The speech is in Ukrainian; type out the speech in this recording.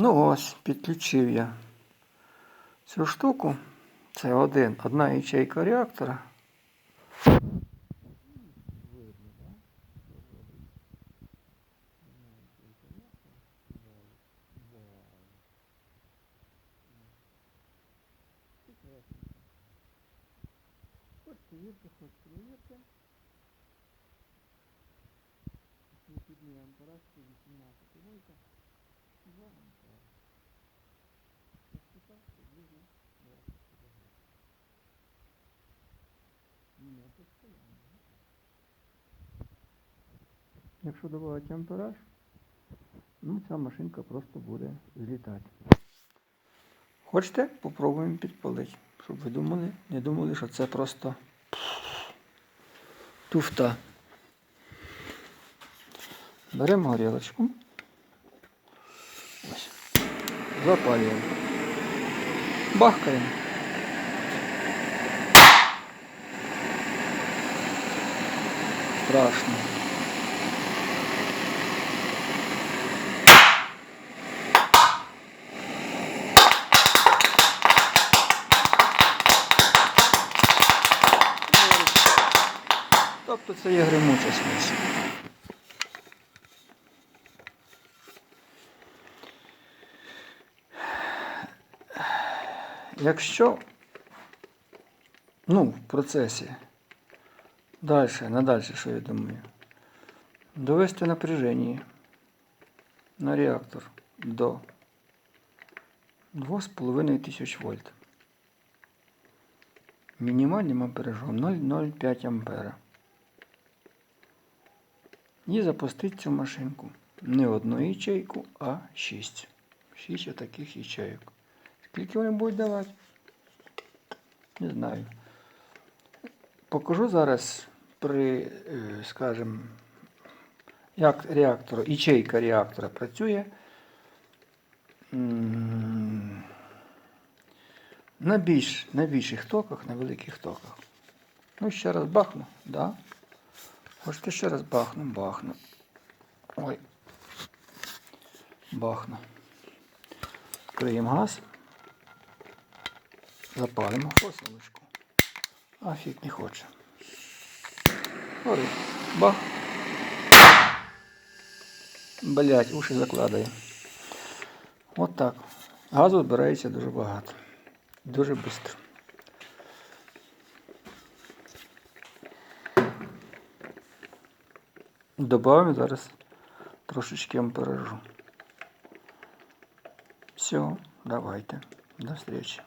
Ну ось, підключив я цю штуку. Це один, одна ячейка реактора. Повірте, хоч повірте. Вихідний ампераж 18 вольта. Якщо додати ампераж, ну ця машинка просто буде злітати. Хочете? Попробуємо підпалити. Щоб ви думали, не думали, що це просто туфта. Беремо горілочку. Ось. Запалюємо. Бахкаємо. Страшно. Тобто це є гримуча смесь. Якщо ну, в процесі далі, надальше, що я думаю, довести напряження на реактор до 2500 вольт. Мінімальним амперажом 0,05 ампера. І запустити цю машинку. Не одну ячейку, а 6. 6 отаких ячейок. Скільки вони будуть давати? Не знаю. Покажу зараз при, е, скажімо, як реактор, ячейка реактора працює. На, більш, на більших токах, на великих токах. Ну, ще раз бахну, да? Хочете ще раз бахну, бахну. Ой. Бахну. Відкриємо газ. Запалимо фосилочку. А фіг не хоче. Горить. Бах. Блять, уші закладає. От так. Газу збирається дуже багато. Дуже швидко. Добавимо зараз трошечки амперажу. Все, давайте. До встречи.